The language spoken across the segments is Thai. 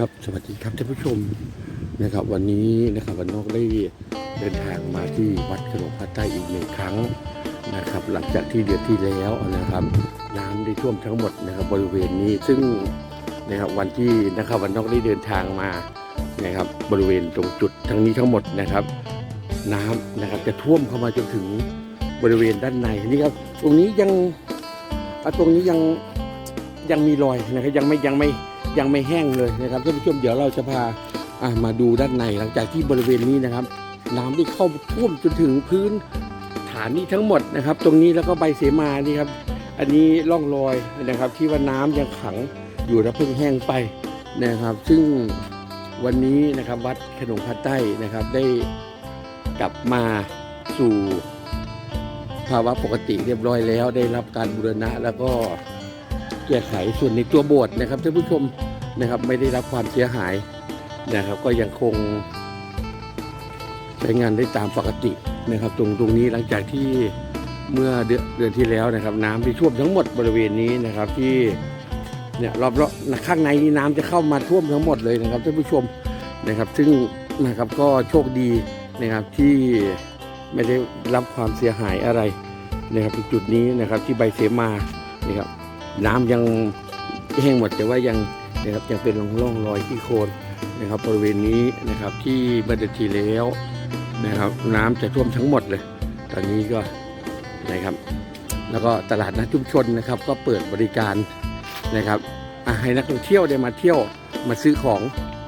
ครับสวัสดีครับท่านผู้ชมนะครับวันนี้นะครับวันนอกได้เดินทางมาที่วัดขนมพระใต้อีกหนึ่งครั้งนะครับ หลังจากที่เดือนที่แล้วนะครับน้ำได้ท่วมทั้งหมดนะครับบริเวณนี้ซึ่งนะครับวันที่นะครับวันนอกได้เดินทางมานะครับบริเวณตรงจุดทั้งนี้ทั้งหมดนะครับ น้ำนะครับจะท่วมเข้ามาจนถึงบริเวณด้านในนี่ครับตรงนี้ยังอะตรงนี้ยังยังมีรอยนะครับยังไม่ยังไม่ ยังไม่แห้งเลยนะครับท่านผู้ชมเดี๋ยวเราจะพาะมาดูด้านในหลังจากที่บริเวณนี้นะครับ น้ำได้เข้าท่วมจนถึงพื้นฐานนี้ทั้งหมดนะครับ ตรงนี้แล้วก็ใบเสมานี่ครับ อันนี้ร่องรอยนะครับ ที่ว่าน้ำยังขังอยู่และเพิ่งแห้งไปนะครับ ซึ่งวันนี้นะครับวัดขนงพัดใต้นะครับได้กลับมาสู่ภาวะปกติเรียบร้อยแล้วได้รับการบูรณะแล้วก็แก้ไขส่วนในตัวโบสถ์นะครับท่านผู้ชม นะครับไม่ได้รับความเสียหายนะครับ ก็ยังคงใช้งานได้ตามปกตินะครับ ตรงตรงนี้หลังจากที่เมื่อเดือนที่แล้วนะครับ น้ำที่ท่วมทั้งหมดบริเวณนี้นะครับที่เนี่ยรอบๆข้างในนี้น้ำจะเข้ามาท่วมทั้งหมดเลยนะครับท่านผู้ชมนะครับ ซึ่งนะครับก็โชคดีนะครับที่ไม่ได้รับความเสียหายอะไรนะครับจุดนี้นะครับที่ใบเสมานะครับ น้ำยังแห้งหมดแต่ว่ายัง นะครับยังเป็นร่องรอยที่โคลนนะครับบริเวณนี้นะครับที่เมื่อเดือนที่แล้วนะครับน้ำจะท่วมทั้งหมดเลย ตอนนี้ก็นะครับ แล้วก็ตลาดนัดชุมชนนะครับ ก็เปิดบริการนะครับให้นักท่องเที่ยวได้มาเที่ยวมาซื้อของ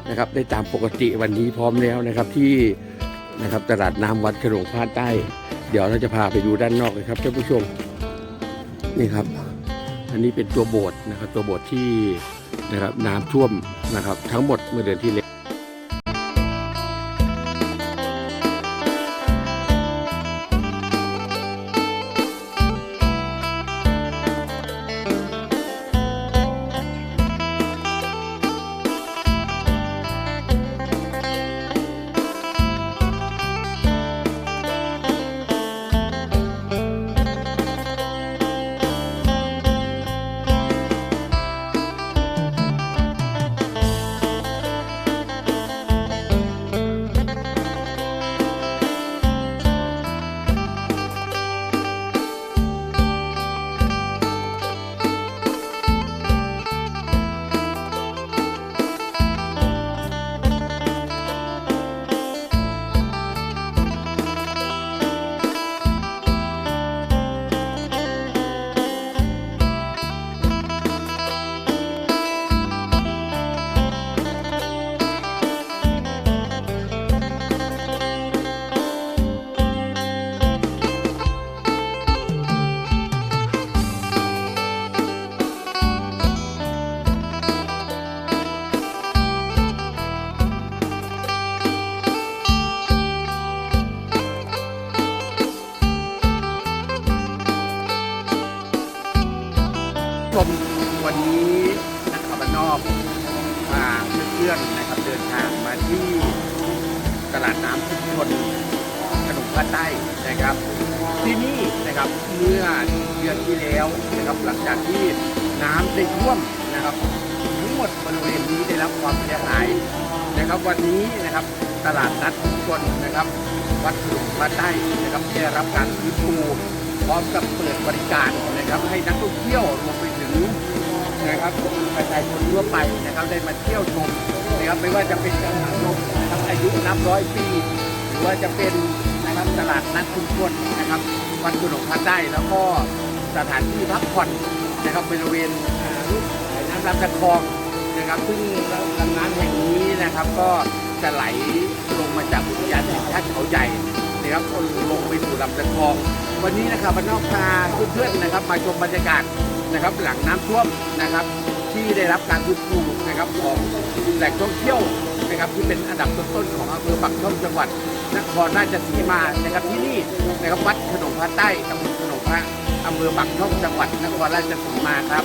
นะครับได้ตามปกติวันนี้พร้อมแล้วนะครับที่นะครับตลาดน้ำวัดขนงพาดใต้ เดี๋ยวเราจะพาไปดูด้านนอกเลยครับท่านผู้ชมนี่ครับ อันนี้เป็นตัวโบสถ์นะครับ ตัวโบสถ์ที่ นะครับน้ำท่วมนะครับทั้งหมดเมื่อเดือนที่แล้ว วันนี้นักข่าวบ้านนอกพาเพื่อนๆนะครับเดินทางมาที่ตลาดน้ำชุมชนขนมพระใต้นะครับ ที่นี่นะครับเมื่อเดือนที่แล้วนะครับหลังจากที่น้ำได้ท่วมนะครับทั้งหมดบริเวณนี้ได้รับความเสียหายนะครับ วันนี้นะครับตลาดนัดชุมชนนะครับวัดขนมพระใต้นะครับได้รับการฟื้นฟูพร้อมกับเปิดบริการนะครับให้นักท่องเที่ยวรวมไปถึง นะครับประชาชนทั่วไปนะครับได้มาเที่ยวชมนะครับไม่ว่าจะเป็นกังหันลมนะครับอายุนับร้อยปี หรือว่าจะเป็นนะครับตลาดนัดชุมชนนะครับวัดกุฎหลงพระได้แล้วก็สถานที่พักผ่อนนะครับบริเวณอ่ารูปน้ำลำตะคองนะครับซึ่งลำน้ำแห่งนี้นะครับก็จะไหลลงมาจากอุทยานแห่งชาติเขาใหญ่นะครับก็ลงไปสู่ลำตะคอง วันนี้นะครับบ้านนอกพาเพื่อนๆนะครับมาชมบรรยากาศ นะครับหลังน้ำท่วมนะครับ ที่ได้รับการฟื้นฟูนะครับของแหล่งท่องเที่ยวนะครับที่เป็นอันดับต้นๆของอำเภอปักช่องจังหวัดนครราชสีมานะครับที่นี่นะครับวัดขนมพระใต้ตำบลขนมพระอำเภอปักช่องจังหวัดนครราชสีมาครับ